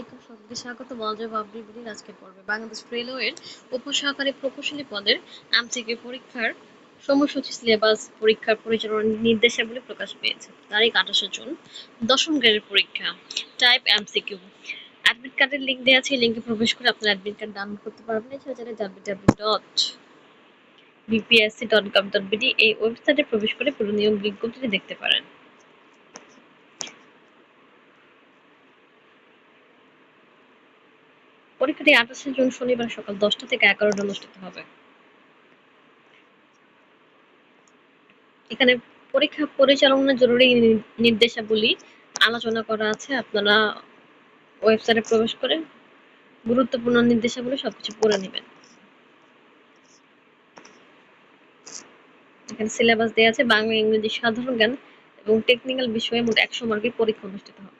আলাইকুম সকলকে স্বাগত। বাংলাদেশ রেলওয়ের উপসহকারী প্রকৌশলী পদের পরীক্ষার সময়সূচি সিলেবাস, পরীক্ষার পরিচালনার নির্দেশাবলী প্রকাশ পেয়েছে। তারিখ আঠাশে জুন, দশম গ্রেডের পরীক্ষা টাইপ এমসিকিউ অ্যাডমিট কার্ডের লিঙ্ক দেওয়া আছে লিঙ্কে প্রবেশ করে আপনার অ্যাডমিট কার্ড ডাউনলোড করতে পারবেন। এছাড়া যারা W W dot BPSC dot gov dot BD এই ওয়েবসাইটে প্রবেশ করে পুরো নিয়ম বিজ্ঞপ্তিটি দেখতে পারেন। পরীক্ষাটি আঠাশে জুন শনিবার সকাল দশটা থেকে এগারোটা অনুষ্ঠিত হবে। এখানে পরীক্ষা পরিচালনার জরুরি নির্দেশাবলী আলোচনা করা আছে। আপনারা ওয়েবসাইটে প্রবেশ করে গুরুত্বপূর্ণ নির্দেশাবলী সবকিছু পড়ে নেবেন। এখানে সিলেবাস দেওয়া আছে, বাংলা, ইংরেজি, সাধারণ জ্ঞান এবং টেকনিক্যাল বিষয়ে মোট একশো মার্কের পরীক্ষা অনুষ্ঠিত হবে।